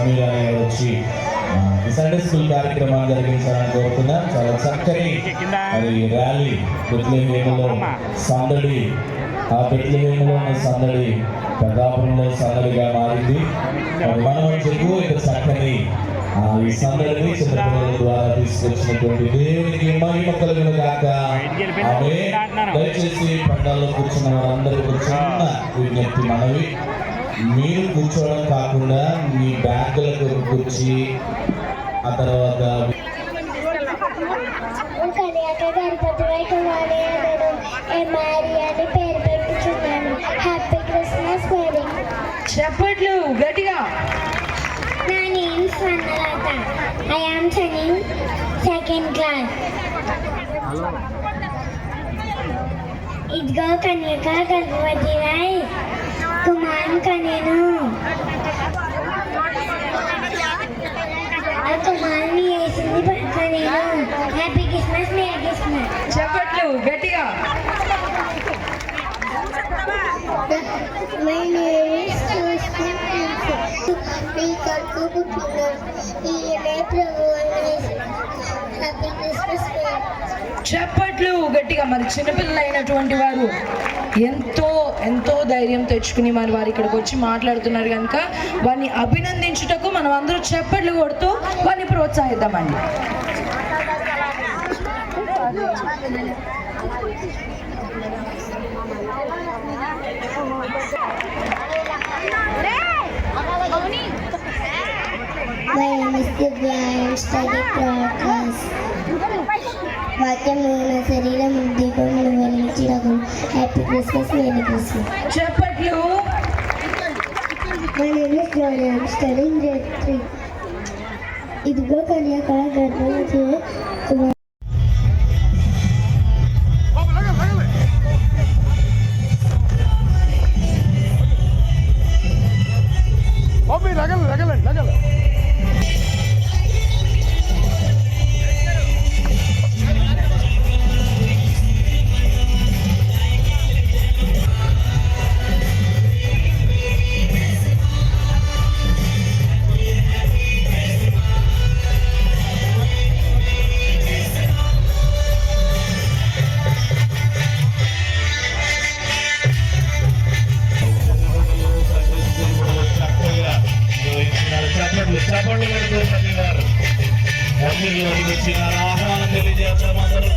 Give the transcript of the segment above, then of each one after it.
అలాగే గారు వచ్చి సండే స్కూల్ కార్యక్రమాన్ని జరిగించాలని కోరుతున్నాం చాలా చక్కని మరి ర్యాలీ బెత్లహేములో సందడి ఆ బెత్లహేములో ఉన్న సందడి పెద్దాపురంలో సందడిగా మారింది. మనం చెప్పు ఇంత చక్కని ఈ సందడిని చిన్నపిల్లల ద్వారా తీసుకొచ్చినటువంటి దేవునికి మహిమ కలుగును కాక దయచేసి పండాల్లో కూర్చున్న వారందరికీ చిన్న విజ్ఞప్తి మనవి. మీరు కూర్చోవడం కాకుండా మీ బ్యాగులకు కూర్చి ఆ తర్వాత చప్పట్లు గట్టిగా. నా name Swarnalatha I am studying second class ఇదిగో కన్యక గర్భవతి వై కనేను ఆ కుమారుని వేసింది కనేను హ్యాపీ క్రిస్మస్ మేరీ క్రిస్మస్. చప్పట్లు గట్టిగా. మీ కొడుకు పుట్టినాడు ఈయనే ప్రభు హ్యాపీ క్రిస్మస్ చప్పట్లు. గట్టిగా మరి చిన్నపిల్లలు అయినటువంటి వారు ఎంతో ఎంతో ధైర్యం తెచ్చుకుని మరి వారు ఇక్కడికి వచ్చి మాట్లాడుతున్నారు కనుక వారిని అభినందించుటకు మనం అందరూ చెప్పట్లు కొడుతూ వారిని ప్రోత్సహిద్దామండి My name is Divya. I am studying class. వాక్యం నా శరీరం దీపం వెలిగించడం హ్యాపీ క్రిస్మస్ మేరీ క్రిస్మస్ చప్పట్లు My name is Gloria. I am studying grade 3. ఇదిగో కన్యాక గర్భవతి కుమార్ తెలియజేద్దాం అందరూ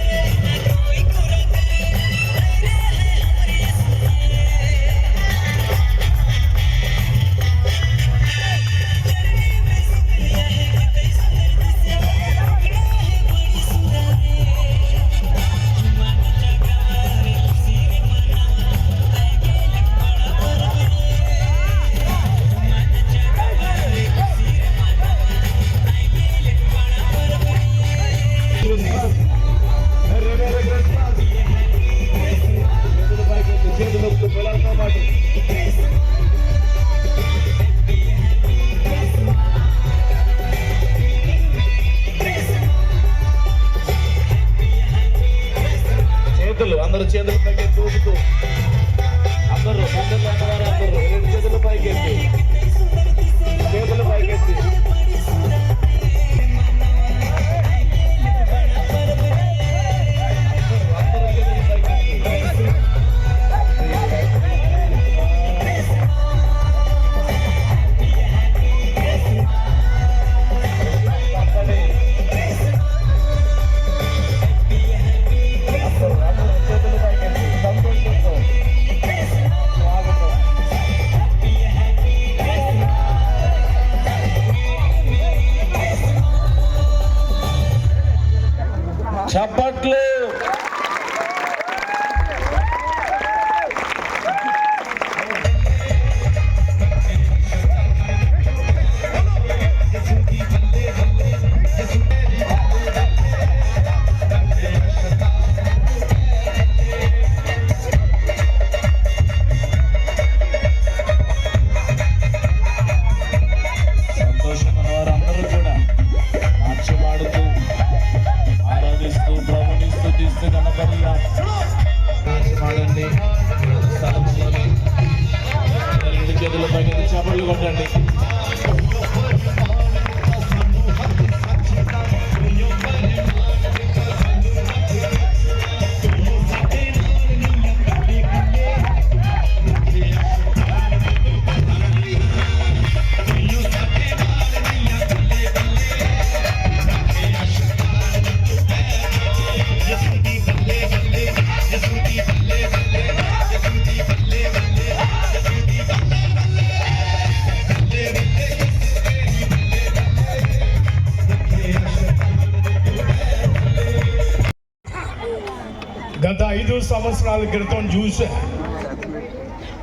పైన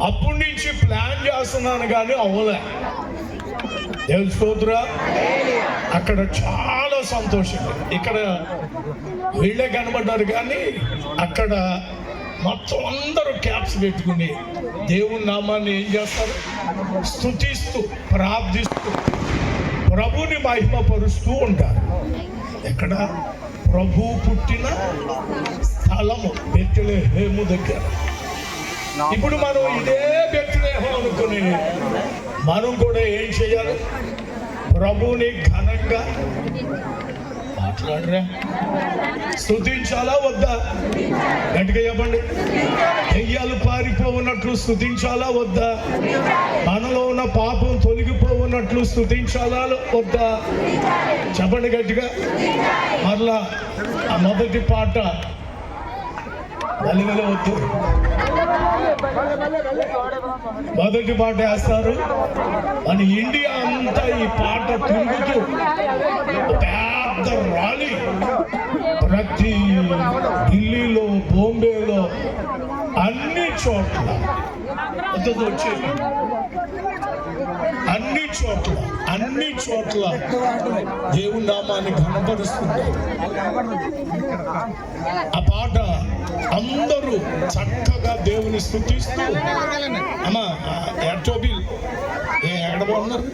అప్పటి నుంచి ప్లాన్ చేస్తున్నాను కానీ అవ్వలే. తెలుసుకోతురా అక్కడ చాలా సంతోషం. ఇక్కడ వీళ్ళే కనబడ్డారు కానీ అక్కడ మొత్తం అందరూ క్యాప్స్ పెట్టుకుని దేవుని నామాన్ని ఏం చేస్తారు? స్తుతిస్తూ ప్రార్థిస్తూ ప్రభుని మహిమపరుస్తూ ఉంటారు. ఎక్కడ? ప్రభు పుట్టిన స్థలము బెత్లెహేము దగ్గర. ఇప్పుడు మనం ఇదే బెత్లెహేము అనుకుని మనం కూడా ఏం చేయాలి? ప్రభుని ఘనంగా మాట్లాడరా? స్తుతించాలా వద్దా? గట్టిగా చెప్పండి. దెయ్యాలు పారిపోవున్నట్లు స్తుతించాలా వద్దా? మనలో ఉన్న పాపం తొలగిపోవున్నట్లు స్తుతించాలా వద్దా? చెప్పండి గట్టిగా. మరలా ఆ మొదటి పాట. వద్దు మొదటి పాట వేస్తారు. మన ఇండియా అంతా ఈ పాట తిరుగుతూ పెద్ద ర్యాలీ. ప్రతి ఢిల్లీలో బాంబేలో అన్ని చోట్ల. వచ్చేది అన్ని చోట్ల అన్ని చోట్ల దేవుని నామాన్ని ఘనపరుస్తుంది. ఆ పాట అందరూ చక్కగా దేవుని స్థుతిస్తూ. అమ్మా ఎర్టోబిల్ ఎక్కడ బాగున్నారు?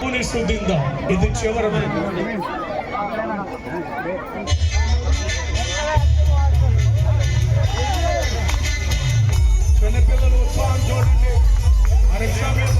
దేవుని స్థుతిద్దాం. ఇది చివరి చిన్నపిల్లలు ఉత్సాహం చూడండి. పరీక్ష మీద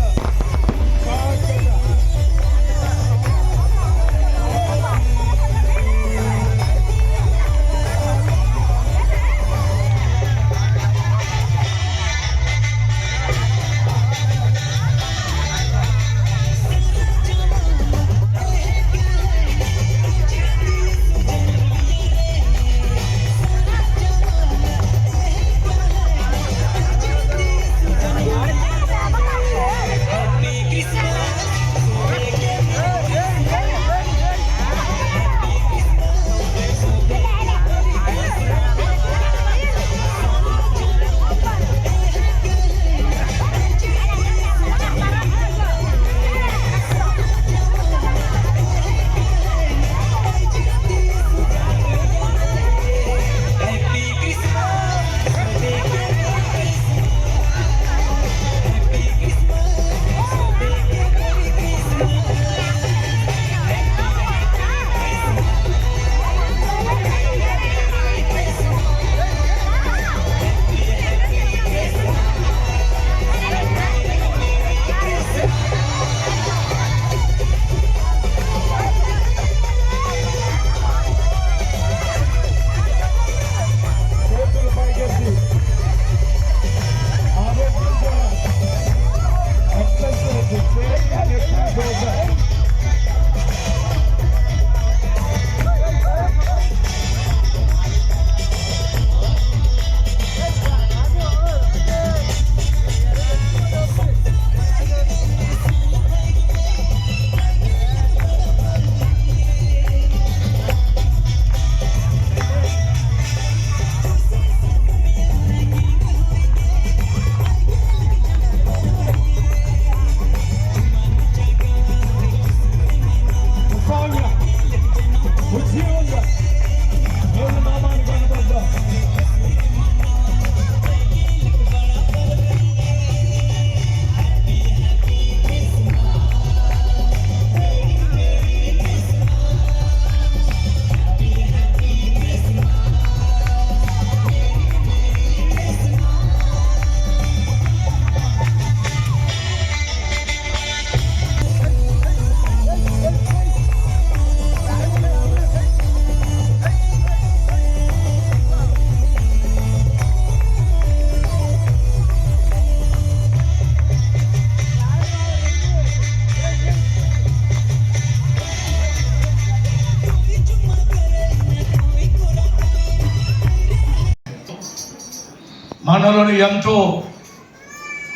ఎంతో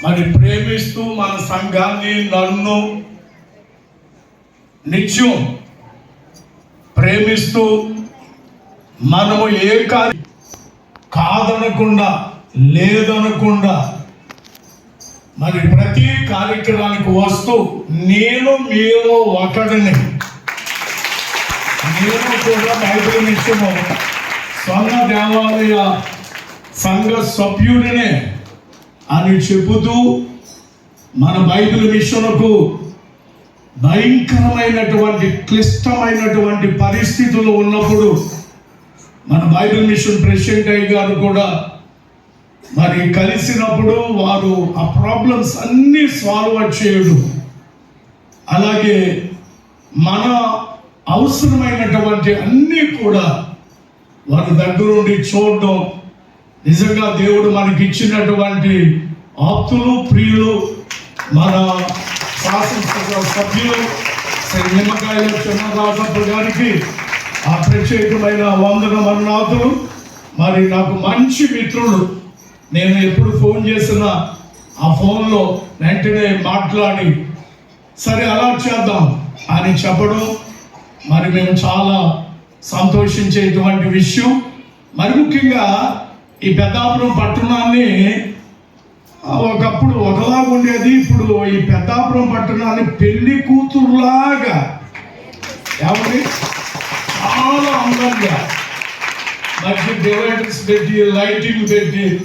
మరి ప్రేమిస్తూ మన సంఘాన్ని నన్ను నిత్యం ప్రేమిస్తూ మనము ఏ కార్యం కాదనకుండా లేదనకుండా మరి ప్రతి కార్యక్రమానికి వస్తూ నేను మీలో ఒకడిని. నేను కూడా బైబిల్ నిత్యము స్వర్ణ దేవాలయ సంఘ సభ్యుడినే అని చెబుతూ మన బైబిల్ మిషన్కు భయంకరమైనటువంటి క్లిష్టమైనటువంటి పరిస్థితులు ఉన్నప్పుడు మన బైబిల్ మిషన్ ప్రెసిడెంట్ అయ్య గారు కూడా మరి కలిసినప్పుడు వారు ఆ ప్రాబ్లమ్స్ అన్నీ సాల్వ్ చేయడు. అలాగే మన అవసరమైనటువంటి అన్నీ కూడా వారి దగ్గరుండి చూడడం నిజంగా దేవుడు మనకి ఇచ్చినటువంటి ఆప్తులు ప్రియులు మన శాసనసభ సభ్యులు నిమ్మకాయల చిన్నరాజప్ప గారికి ఆ ప్రత్యేకమైన వందన మరణాతులు మరి నాకు మంచి మిత్రుడు. నేను ఎప్పుడు ఫోన్ చేసిన ఆ ఫోన్లో వెంటనే మాట్లాడి సరే అలా చేద్దాం అని చెప్పడం. మరి మేము చాలా సంతోషించేటువంటి విషయం. మరి ముఖ్యంగా ఈ పెద్దాపురం పట్టణాన్ని ఒకప్పుడు ఒకలాగా ఉండేది. ఇప్పుడు ఈ పెద్దాపురం పట్టణాన్ని పెళ్ళి కూతురులాగా. ఏమండి? చాలా అందంగా. మంచి డివైడర్స్ పెట్టి లైటింగ్ పెట్టి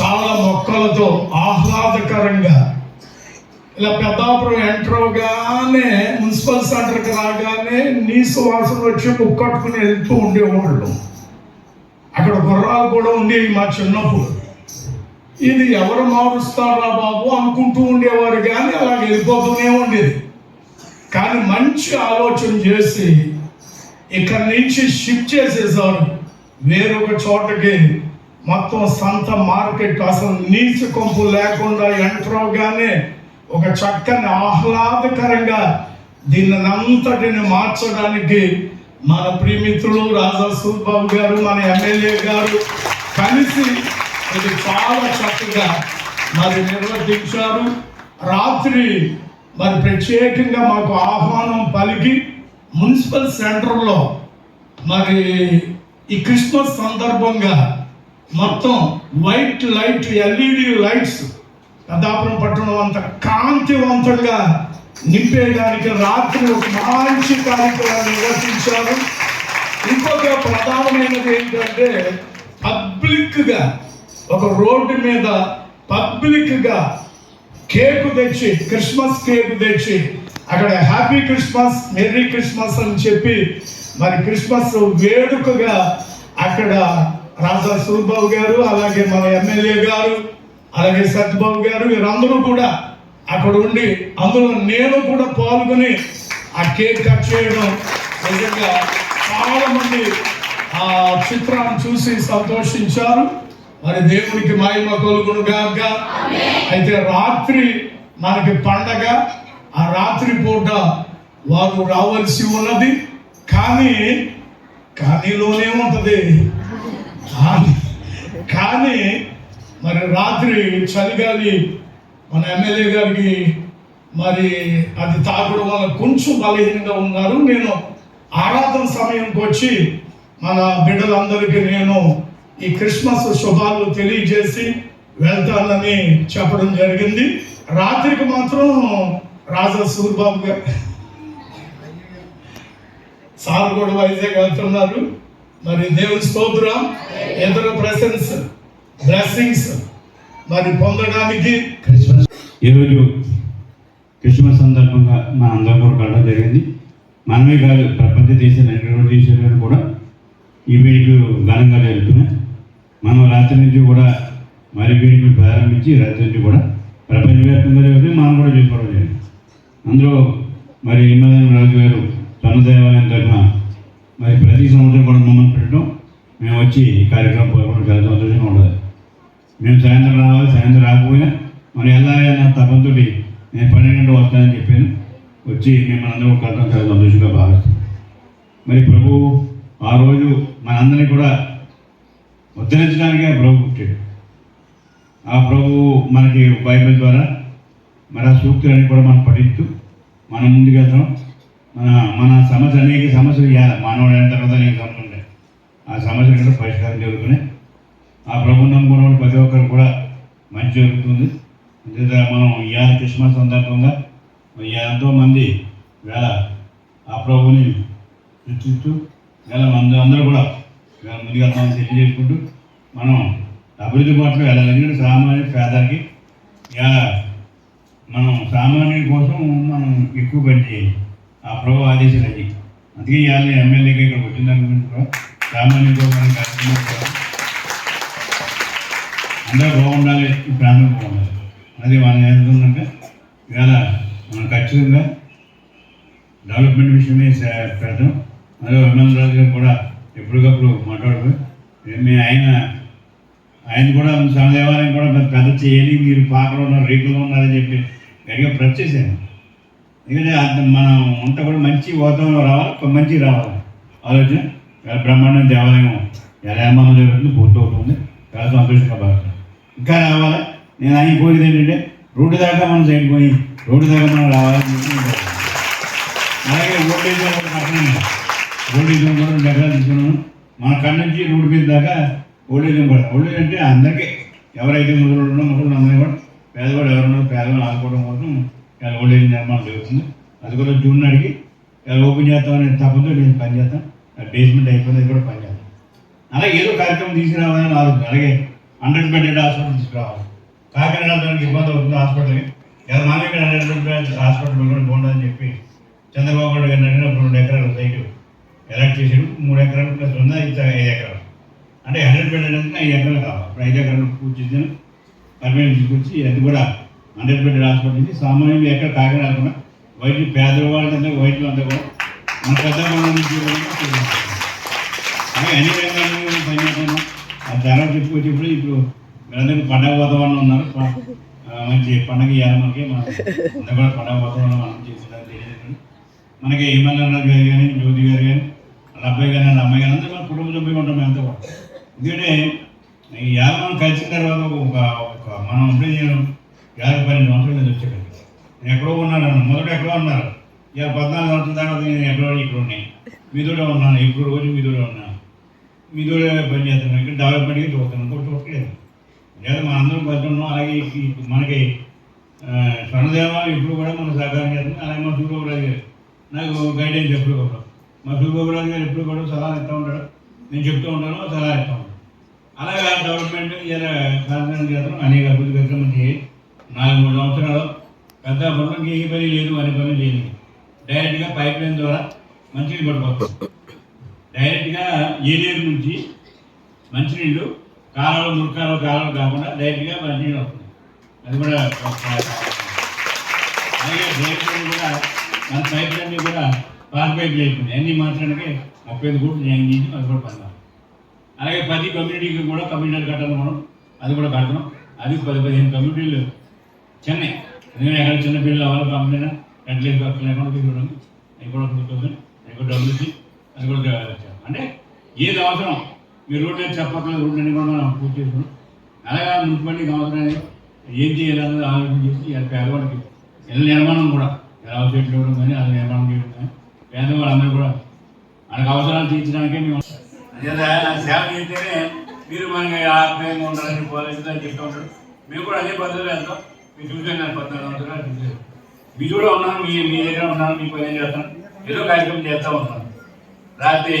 చాలా మొక్కలతో ఆహ్లాదకరంగా. ఇలా పెద్దాపురం ఎంటర్ అవగానే మున్సిపల్ సెంటర్కి రాగానే నీసు వాసన వచ్చి ముక్కట్టుకుని వెళ్తూ ఉండేవాళ్ళు. అక్కడ గుర్రాలు కూడా ఉండేవి మా చిన్నప్పుడు. ఇది ఎవరు మారుస్తారా బాబు అనుకుంటూ ఉండేవారు కానీ అలా వెళ్ళిపోతూనే ఉండేది. కానీ మంచి ఆలోచన చేసి ఇక్కడి నుంచి షిఫ్ట్ చేసేసారు. వేరొక చోటకి మొత్తం సంత మార్కెట్ అసలు నీచు కొంపు లేకుండా ఎంటర్ అవగానే ఒక చక్కని ఆహ్లాదకరంగా దీన్ని అంతటిని మార్చడానికి మన ప్రియమిత్రులు రాజా సూర్బాబు గారు మన ఎమ్మెల్యే గారు కలిసి ఇది చాలా చక్కగా మరి నిర్వర్తించారు. రాత్రి మరి ప్రత్యేకంగా మాకు ఆహ్వానం పలికి మున్సిపల్ సెంటర్లో మరి ఈ క్రిస్మస్ సందర్భంగా మొత్తం white light LED lights Peddapuram పట్టణం అంత కాంతివంతంగా నింపేయడానికి రాత్రి ఒక మంచి కార్యక్రమాన్ని నిర్వహించారు. ఇంకొక ప్రధానమైనది ఏంటంటే పబ్లిక్గా ఒక రోడ్డు మీద పబ్లిక్గా కేకు తెచ్చి క్రిస్మస్ కేకు తెచ్చి అక్కడ హ్యాపీ క్రిస్మస్ మెర్రీ క్రిస్మస్ అని చెప్పి మరి క్రిస్మస్ వేడుకగా అక్కడ రాజా సూర్బాబు గారు అలాగే మన ఎమ్మెల్యే గారు అలాగే సత్యబాబు గారు వీరందరూ కూడా అక్కడ ఉండి అందులో నేను కూడా పాల్గొని ఆ కేక్ కట్ చేయడం నిజంగా చాలా మంది ఆ చిత్రాన్ని చూసి సంతోషించారు. మరి దేవునికి మహిమ కొలుగును గాక అయితే రాత్రి మనకి పండగ. ఆ రాత్రి పూట వారు రావాల్సి ఉన్నది. కానీ కానీలోనే ఉంటుంది. కానీ కానీ మరి రాత్రి చలిగాలి మన ఎమ్మెల్యే గారికి మరి అది తాగడం వల్ల కొంచెం బలహీనంగా ఉన్నారు. నేను ఆరాధన సమయంకి వచ్చి మన బిడ్డలందరికీ నేను ఈ క్రిస్మస్ శుభాలు తెలియజేసి వెళ్తానని చెప్పడం జరిగింది. రాత్రికి మాత్రం రాజా సూర్బాబు గారు సార్ కూడా వైజాగ్ వెళ్తున్నారు. మరి దేవుని స్తోత్రం ఇతర ప్రెసెన్స్ బ్లెస్సింగ్స్ మరి పొందడానికి ఈరోజు క్రిస్మస్ సందర్భంగా మా అందరం కూడా కలడం జరిగింది. మనమే కాదు ప్రపంచ దేశాలు రెండు దేశాలు కూడా ఈ వేడుకలు ఘనంగా జరుగుతున్నాయి. మనం రాత్రి నుంచి కూడా మరి వేడుకలు ప్రారంభించి రాత్రి నుంచి కూడా ప్రపంచవ్యాప్తంగా జరుగుతుంది మనం కూడా చేసుకోవడం జరిగింది. అందులో మరి హిమాలయం రాజు గారు తన దేవాలయం తరఫున మరి ప్రతి సంవత్సరం కూడా మమ్మల్ని పెట్టడం. మేము వచ్చి ఈ కార్యక్రమం పాల్గొనడం చాలా సంతోషంగా ఉండదు మేము సాయంత్రం రావాలి సాయంత్రం రాకపోయినా మనం ఎలా నా తపంతో నేను పన్నెండు వస్తానని చెప్పాను. వచ్చి మిమ్మల్ని అందరూ కలవడం చాలా సంతోషంగా భావిస్తాను. మరి ప్రభు ఆ రోజు మనందరినీ కూడా ఉద్ధరించడానికే ప్రభు పుట్టాడు. ఆ ప్రభు మనకి బైబిల్ ద్వారా మరి ఆ సూక్తులన్నీ కూడా మనం పఠిస్తూ మనం ముందుకెళ్తాం మన మన సమస్య అనేక సమస్యలు ఇవ్వాలి మానవుడు అయిన తర్వాత అనేక సమస్యలు ఉంటాయి. ఆ సమస్యలు కూడా పరిష్కారం జరుగుతున్నాయి. ఆ ప్రభు నమ్ముకున్న ప్రతి ఒక్కరు కూడా మంచి జరుగుతుంది. అంతేదా మనం ఇవాళ క్రిస్మస్ సందర్భంగా. ఎంతో మంది వేళ ఆ ప్రభుని సృష్టిస్తూ వేళ మంది అందరూ కూడా వేళ ముందుగా తెలియజేసుకుంటూ మనం అభివృద్ధి బాటలో వెళ్ళాలి ఎందుకంటే సామాన్య పేదలకి ఇక మనం సామాన్యుడి కోసం మనం ఎక్కువ పని చేయాలి. ఆ ప్రభు ఆదేశాలు అది అందుకే ఇవాళ ఎమ్మెల్యేగా ఇక్కడ వచ్చిన దాని గురించి కూడా సామాన్యుడి కోసం కార్యక్రమం అందరూ బాగుండాలి ఈ ప్రాంతం బాగుండాలి. అది మనం ఎదుర్కొన్నాక ఇవాళ మనం ఖచ్చితంగా డెవలప్మెంట్ విషయమే పెడతాం. అదే విమల్ రాజు గారు కూడా ఎప్పటికప్పుడు మాట్లాడుతూ మీ ఆయన ఆయన కూడా సమదేవాలయం కూడా మరి పెద్ద చేయాలి మీరు పాకలో ఉన్నారు రేకులో ఉన్నారని చెప్పి గట్టిగా ప్రెస్ చేశాను ఎందుకంటే మనం అంతా కూడా మంచి వాతావరణం రావాలి మంచి రావాలి. ఆలోచన. బ్రహ్మాండం దేవాలయం ఎలా మనం జరుగుతుంది పూర్తవుతుంది. చాలా సంతోషంగా భావిస్తాం ఇంకా రావాలి? నేను ఆగిపోయేది ఏంటంటే రోడ్డు దాకా మనం సైడ్ పోయి రోడ్డు దాకా మనం రావాలని అలాగే ఓల్డేజ్ పక్కనే ఓల్డేజ్ హోమ్ కూడా రెండు ఎకరాలు తీసుకున్నాను. మన కళ్ళ నుంచి రోడ్డు మీద దాకా ఓల్డేజ్ హోమ్ కూడా. ఓల్డేజ్ అంటే అందరికీ ఎవరైతే ముగ్గురు ఉన్నో ముగ్గురు అందరూ కూడా పేదవాడు ఎవరున్నారో పేదవాళ్ళు ఆదుకోవడం కోసం ఇలా ఓల్డేజ్ నిర్మాణం జరుగుతుంది. అది కూడా జూన్ నాటికి ఇలా ఓపెన్ చేస్తామని తప్పదు నేను పని చేస్తాను బేస్మెంట్ అయిపోయింది కూడా పని చేస్తాను అలాగే ఏదో కార్యక్రమం తీసుకురావాలని ఆలోచన. అలాగే హండ్రెడ్ బెడెడ్ హాస్పిటల్ తీసుకురావాలి. కాకినాడ ఇబ్బంది అవుతుంది హాస్పిటల్కి. ఇలా మనం హాస్పిటల్ కూడా బాగుంటుందని చెప్పి చంద్రబాబు నాయుడు గారిని అడిగినప్పుడు రెండు ఎకరాలు సైట్ ఎలక్ట్ చేసాడు మూడు ఎకరాలు ప్లస్ ఉంది ఇది ఐదు ఎకరాలు. అంటే హండ్రెడ్ బెడ్ అంటే ఐదు ఎకరాలు కావాలి. ఇప్పుడు ఐదు ఎకరాలు పూర్తి చేసిన పర్మనెంట్ తీసుకొచ్చి అది కూడా హండ్రెడ్ బెడ్ హాస్పిటల్ నుంచి సామాన్యులు ఎక్కడ కాకినాడ కూడా వైద్యులు వైద్యు పేదవాళ్ళంటే వైద్యులు అంతా కూడా. మన పెద్ద అలాగే అన్ని రంగాల్లో పనిచేస్తాను ఆ ధర చెప్పుకొచ్చేప్పుడు ఇప్పుడు మీరందరూ పండగ వాతావరణం ఉన్నారు మంచి పండగ ఇవ్వాలి మనకి. మనం అందరూ కూడా పండగ వాతావరణం మనం చేసేదాన్ని తెలియదు మనకి ఏమన్నా గారు కానీ జ్యోతి గారు కానీ వాళ్ళ అబ్బాయి కానీ వాళ్ళ అమ్మాయి కానీ అందరూ మన కుటుంబ సభ్యులు ఉంటాం మేము అంతా కూడా. ఎందుకంటే ఈ యాభై మనం కలిసిన తర్వాత ఒక ఒక మనం ఉంటే నేను యాభై పన్నెండు సంవత్సరాలు నేను వచ్చాను నేను ఎక్కడో ఉన్నాను మొదట ఎక్కడో ఉన్నారు ఇక పద్నాలుగు సంవత్సరాల తర్వాత నేను ఎక్కడో ఇక్కడ ఉన్నాయి మీతోనే ఉన్నాను ఇప్పుడు రోజు మీతోనే ఉన్నాను. మీతోనే పని చేస్తున్నాను ఇక్కడ డెవలప్మెంట్కి చూస్తున్నాను ఇంకోటి చూడలేదు లేదా మన అందరం కలిసి అలాగే మనకి స్వర్ణదేవాలు ఇప్పుడు కూడా మనం సహకారం చేస్తుంది. అలాగే మా సూర్యబాబురాజు గారు. నాకు గైడెన్స్ ఎప్పుడు కూడా. మా సూర్యబాబురాజు గారు ఎప్పుడు కూడా సలహా ఇస్తూ ఉంటాడు. నేను చెప్తూ ఉంటాను సలహా ఇస్తూ ఉంటాను అలాగే డెవలప్మెంట్ ఇలా కార్యక్రమం చేస్తాం. అనేక అభివృద్ధి కార్యక్రమం చేయి. నాలుగు మూడు సంవత్సరాలు పెద్ద పనులకి ఏ పని లేదు అనే పని లేదు డైరెక్ట్గా పైప్ లైన్ ద్వారా మంచినీళ్ళు పట్టుకోవచ్చు. డైరెక్ట్గా ఏలేరు నుంచి మంచినీళ్ళు కాలంలో మురికాలు కాలంలో కాకుండా డైరెక్ట్గా మంచినీళ్ళు వస్తుంది. అది కూడా అలాగే డైరెక్ట్ కూడా మన పైప్ లైన్ కూడా పార్ పైప్ అయిపోయింది అన్ని మార్చడానికి ముప్పై ఐదు కోట్లు జాయిన్ చేసి అది కూడా పడతాం. అలాగే పది కమ్యూనిటీకి కూడా కమ్యూనిటీ కట్టాలి మనం అది కూడా కడతాం అది పది పదిహేను కమ్యూనిటీలు చెన్నై. నేను ఎక్కడ చిన్న పిల్లలు అవ్వాలి కంపెనీ అట్లీస్ట్ వర్క్ లేకుండా తీసుకోవడం అది కూడా టూ థౌసండ్ కూడా డబ్బులు అది కూడా అంటే ఏది అవసరం? మీరు రూట్ మీద చెప్పట్లేదు రూట్ అన్ని కూడా మనం పూర్తి చేసుకున్నాం. అలాగే మున్సిపాలిటీకి అవసరాన్ని ఏం చేయాలన్నది ఆలోచన చేసి అది పేదవాళ్ళకి ఇళ్ళ నిర్మాణం కూడా ఎలా చెట్లు ఇవ్వడం కానీ అది నిర్మాణం చేయడం కానీ పేదవాళ్ళందరూ కూడా మనకు అవసరాలు తీర్చడానికే మేము సేవ చేస్తేనే మీరు మనకి ఆత్మీయంగా ఉండాలని పోలేదు అని చెప్తూ ఉంటారు. మేము కూడా అదే పద్ధతిలో వెళ్తాం. మీరు చూసాను నేను పద్నాలుగు సంవత్సరాలు చూసాను మీ కూడా ఉన్నాను మీ మీ దగ్గర ఉన్నాను మీకు ఏం చేస్తాను ఏదో కార్యక్రమం చేస్తూ ఉన్నాను రాత్రి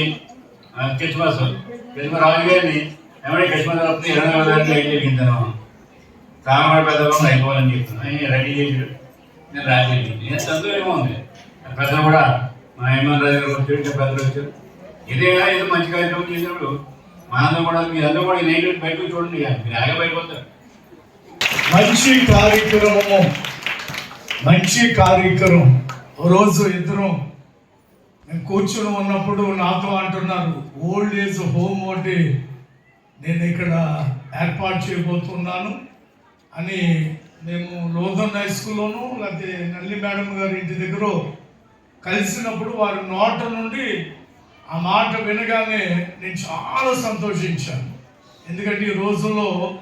కిచ్ క్రిస్మస్ క్రిస్మస్ గారిని ఎవరి క్రిస్మస్ ఇరవై నాలుగు గంటలు లైట్ వెలిగించాను కామరాడు పెద్దలు అయిపోవాలని చెప్తున్నాను ఆయన రెడీ చేశాడు నేను రాత్రి నేను చదువు ఏమో ఉంది. పెద్దలు కూడా మా హేమంత్ రాజు గారు వచ్చాడు పెద్దలు వచ్చారు. ఇదేగా ఏదో మంచి కార్యక్రమం చేసినప్పుడు మనందరం కూడా మీ అందరూ కూడా నైట్ బయటకు చూడండి మీరు ఆగే బయటపోతారు మంచి కార్యక్రమము. మంచి కార్యక్రమం. రోజు ఇద్దరం నేను కూర్చుని ఉన్నప్పుడు నాతో అంటున్నారు ఓల్డ్ ఏజ్ హోమ్ ఒకటి నేను ఇక్కడ ఏర్పాటు చేయబోతున్నాను అని మేము లోధన్ హై స్కూల్లోను లేకపోతే నల్లి మేడం గారి ఇంటి దగ్గర కలిసినప్పుడు వారి నోట నుండి ఆ మాట వినగానే నేను చాలా సంతోషించాను. ఎందుకంటే ఈ రోజుల్లో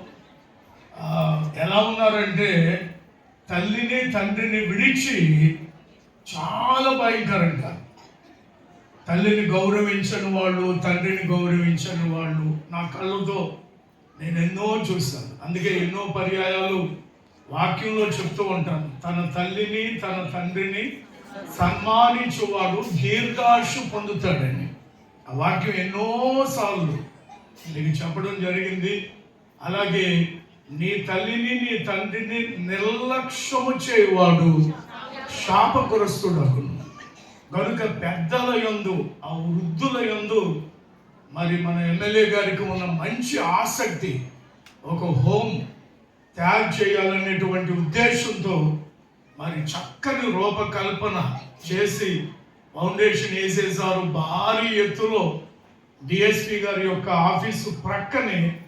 ఎలా ఉన్నారంటే తల్లిని తండ్రిని విడిచి చాలా భయంకరంగా తల్లిని గౌరవించని వాళ్ళు తండ్రిని గౌరవించని వాళ్ళు నా కళ్ళతో నేను ఎన్నో చూస్తాను అందుకే ఎన్నో పర్యాయాలు వాక్యంలో చెప్తూ ఉంటాను. తన తల్లిని తన తండ్రిని సన్మానించువాడు దీర్ఘాశు పొందుతాడని. ఆ వాక్యం ఎన్నోసార్లు నీకు చెప్పడం జరిగింది. అలాగే నీ తల్లిని నీ తండ్రిని నిర్లక్ష్యము చేయవాడు శాపగ్రస్తుడకును కనుక పెద్దల యందు ఆ వృద్ధుల యందు మరి మన ఎమ్మెల్యే గారికి ఉన్న మంచి ఆసక్తి ఒక హోమ్ తయారు చేయాలనేటువంటి ఉద్దేశంతో మరి చక్కని రూపకల్పన చేసి ఫౌండేషన్ వేసేసారు భారీ ఎత్తులో డిఎస్పి గారి యొక్క ఆఫీసు ప్రక్కనే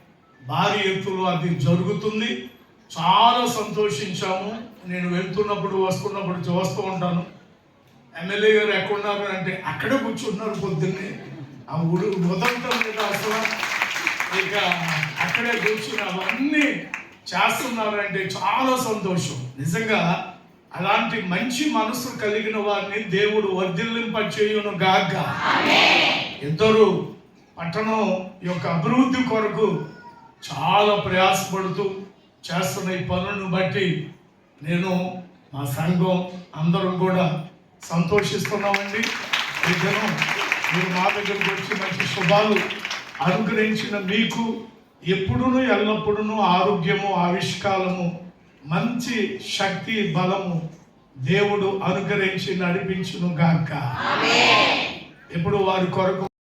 భారీ ఎత్తులో అది జరుగుతుంది. చాలా సంతోషించాము. నేను వెళ్తున్నప్పుడు వస్తున్నప్పుడు చూస్తూ ఉంటాను. ఎమ్మెల్యే గారు ఎక్కడున్నారు అంటే అక్కడే కూర్చున్నారు పొద్దున్నే. ఆ ఊరు ఉదంతం మీద అసలు ఇక అక్కడే కూర్చుని అవన్నీ చేస్తున్నారంటే చాలా సంతోషం. నిజంగా అలాంటి మంచి మనసు కలిగిన వారిని దేవుడు వర్ధిల్లింప చేయును గాక. ఇద్దరు పట్టణం యొక్క అభివృద్ధి కొరకు చాలా ప్రయాసపడుతూ చేస్తున్న ఈ పనులను బట్టి నేను మా సంఘం అందరం కూడా సంతోషిస్తున్నామండి. దినం మీరు మా దగ్గరికి వచ్చి మంచి శుభాలు అనుగ్రహించిన మీకు ఎప్పుడును ఎల్లప్పుడూ ఆరోగ్యము ఆవిష్కాలము మంచి శక్తి బలము దేవుడు అనుగ్రహించి నడిపించును గాక ఇప్పుడు వారి కొరకు